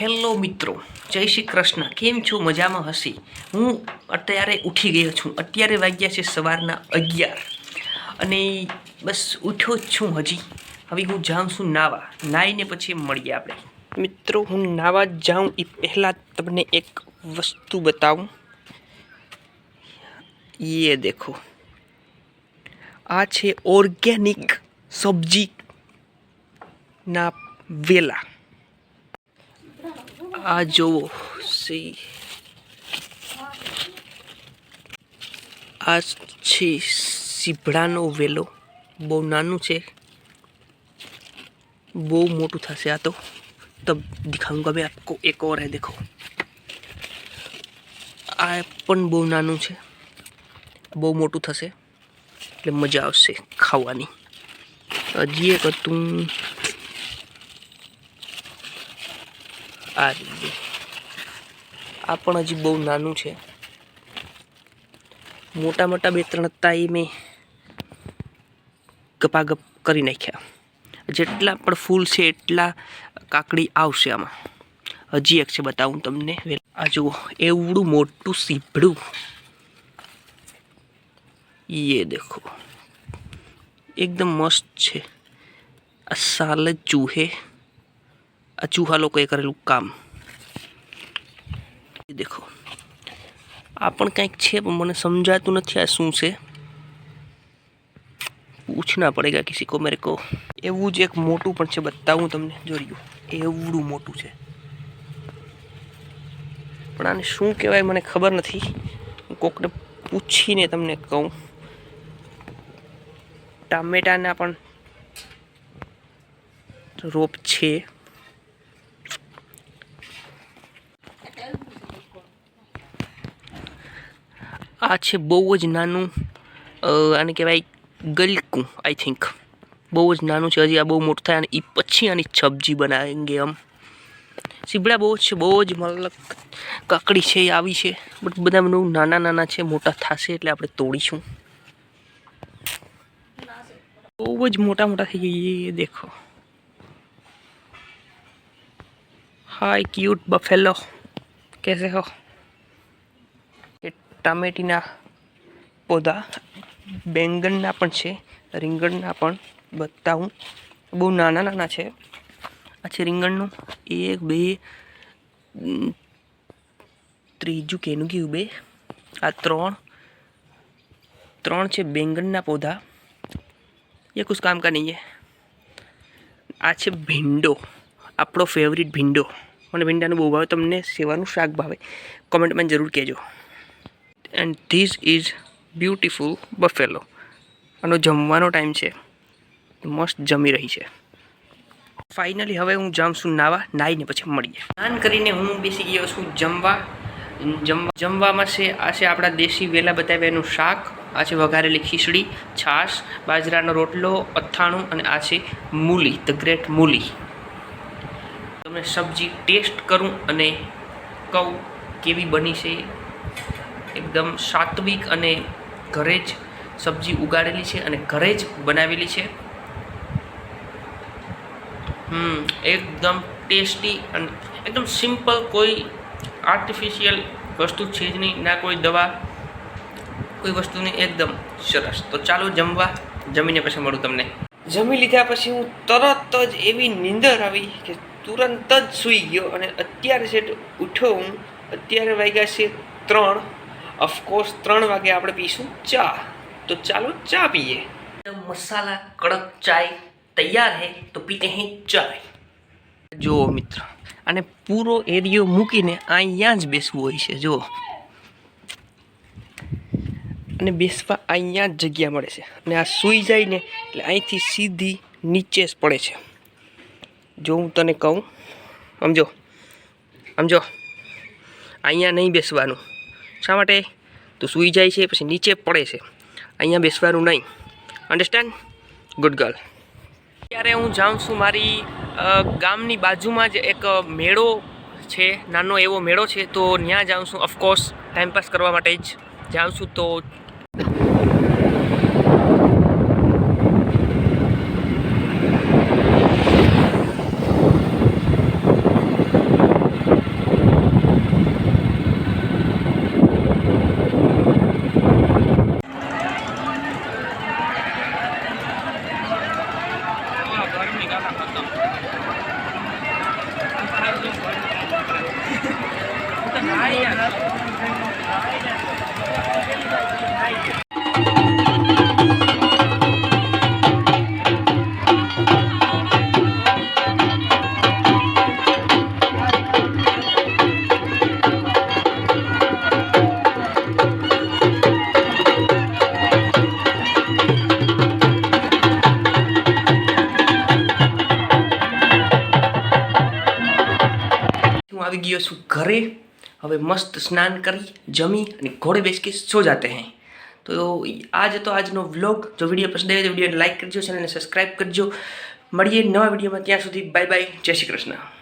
Hello મિત્રો, જય શ્રી કૃષ્ણ. કેમ છો? મજામાં હસી હું અત્યારે ઉઠી ગયો છું. અત્યારે વાગ્યા છે સવારના અગિયાર. અને બસ ઉઠ્યો જ છું હજી. હવે હું જાઉં છું નાવા. નાહીને પછી મળીએ આપણે. મિત્રો, હું નાવા જાઉં. એ પહેલાં તમને એક વસ્તુ બતાવું. એ દેખો. આ છે ઓર્ગેનિક સબ્જીના વેલા. આ જોવો સી. આ છે સીભડાનો વેલો. બહુ નાનું છે. બહુ મોટું થશે આ તો. તબ દિખાઉંગા મેં આપકો એક ઓર હે, દેખો. આ પણ બહુ નાનું છે. બહુ મોટું થશે. એટલે મજા આવશે ખાવાની. હજી એક હતું આ રીતે આ પણ હજી બહુ નાનું છે. મોટા મોટા બે ત્રણ હતા એ મેં ગપાગપ કરી નાખ્યા. જેટલા પણ ફૂલ છે એટલા કાકડી આવશે આમાં. હજી એક છે, બતાવું તમને. આ જુઓ, એવડું મોટું સીભડું એ દેખો. એકદમ મસ્ત છે. આ સાલ ચૂહે આ ચૂહા લોકોએ કરેલું કામ. દેખો. આ પણ કંઈક છે, પણ મને સમજાતું નથી આ શું છે. પૂછના પડેગા કિસી કો મેરે કો. એવું જ એક મોટું પણ છે, બતાવું તમને જોયું એવડું મોટું છે. પણ આને શું કહેવાય મને ખબર નથી. હું કોકને પૂછીને તમને કહું. ટામેટાના પણ રોપ છે. આ છે બહુ જ નાનું આને કહેવાય ગલકું આઈ થિંક બહુ જ નાનું છે, હજી આ બહુ મોટું થાય અને એ પછી આની સબ્જી બનાવેંગે આમ. સીબડા બહુ જ છે, બહુ જ મતલબ કાકડી છે એ આવી છે. બટ બધા બધું નાના નાના છે, મોટા થશે એટલે આપણે તોડીશું. બહુ જ મોટા મોટા થઈ ગઈ એ દેખો. હાય ક્યુટ બફેલો કેસે હો? ટામેટીના પૌધા બેંગનના પણ છે, રીંગણના પણ બતાવું. બહુ નાના નાના છે. આ છે રીંગણનું. એક, બે ત્રીજું કેનું ગયું બે? આ ત્રણ. ત્રણ છે બેંગનના પૌધા એ કુછ કામ કા નહીં આ છે ભીંડો. આપણો ફેવરિટ ભીંડો. મને ભીંડાનું બહુ ભાવે. તમને સેવાનું શાક ભાવે. કોમેન્ટમાં જરૂર કહેજો. And this is beautiful buffalo આનો જમવાનો ટાઈમ છે. મસ્ત જમી રહી છે. ફાઇનલી હવે હું જામ છું નાવા નાહીને પછી મળીએ. સ્નાન કરીને હું બેસી ગયો છું જમવા. જમવા જમવામાં છે, આ છે આપણા દેશી વેલા બતાવ્યા એનું શાક. આ છે વઘારેલી ખીચડી, છાશ, બાજરાનો રોટલો, અથાણું અને આ છે મૂલી ધ ગ્રેટ મૂલી. તમને સબ્જી ટેસ્ટ કરું અને કહું કેવી બની છે એકદમ સાત્વિક અને ઘરે જ સબ્જી ઉગાડેલી છે અને ઘરે જ બનાવેલી છે. હમ, એકદમ ટેસ્ટી અને એકદમ સિમ્પલ કોઈ આર્ટિફિશિયલ વસ્તુ છે જ નહીં, ના કોઈ દવા, કોઈ વસ્તુની એકદમ સરસ. તો ચાલો જમવા, જમીને પછી મળું તમને. જમી લીધા પછી હું તરત જ એવી નીંદર આવી કે તુરંત જ સૂઈ ગયો અને અત્યારે છે ઉઠ્યો હું, અત્યારે વાગ્યા છે ત્રણ. ઓફકોર્સ ત્રણ વાગે આપણે પીશું ચા. તો ચાલો ચા પીએ. મસાલા કડક ચાય તૈયાર હે તો પીતે હે ચાય. જુઓ મિત્ર અને પૂરો એરિયો મૂકીને અહીંયા જ બેસવું હોય છે જુઓ. અને બેસવા અહીંયા જ જગ્યા મળે છે. અને આ સૂઈ જાય ને એટલે અહીંથી સીધી નીચે જ પડે છે. જો હું તને કહું સમજો સમજો. અહીંયા નહીં બેસવાનું. શા માટે? તો સૂઈ જાય છે, પછી નીચે પડે છે. અહીંયા બેસવાનું નહીં. અન્ડરસ્ટેન્ડ ગુડ ગર્લ ત્યારે હું જાઉં છું મારી ગામની બાજુમાં જ એક મેળો છે, નાનો એવો મેળો છે, તો ત્યાં જાઉં છું ઓફકોર્સ ટાઈમપાસ કરવા માટે જ જાઉં છું. તો આવી ગયો છું ઘરે. હવે મસ્ત સ્નાન કરી, જમી અને ઘોડે બેસકે સો જાતે હે. તો આજ હતો આજનો વ્લોગ. જો વીડિયો પસંદ આવે તો વિડીયોને લાઇક કરજો ચેનલને સબસ્ક્રાઈબ કરજો. મળીએ નવા વિડીયોમાં. ત્યાં સુધી બાય બાય જય શ્રી કૃષ્ણ.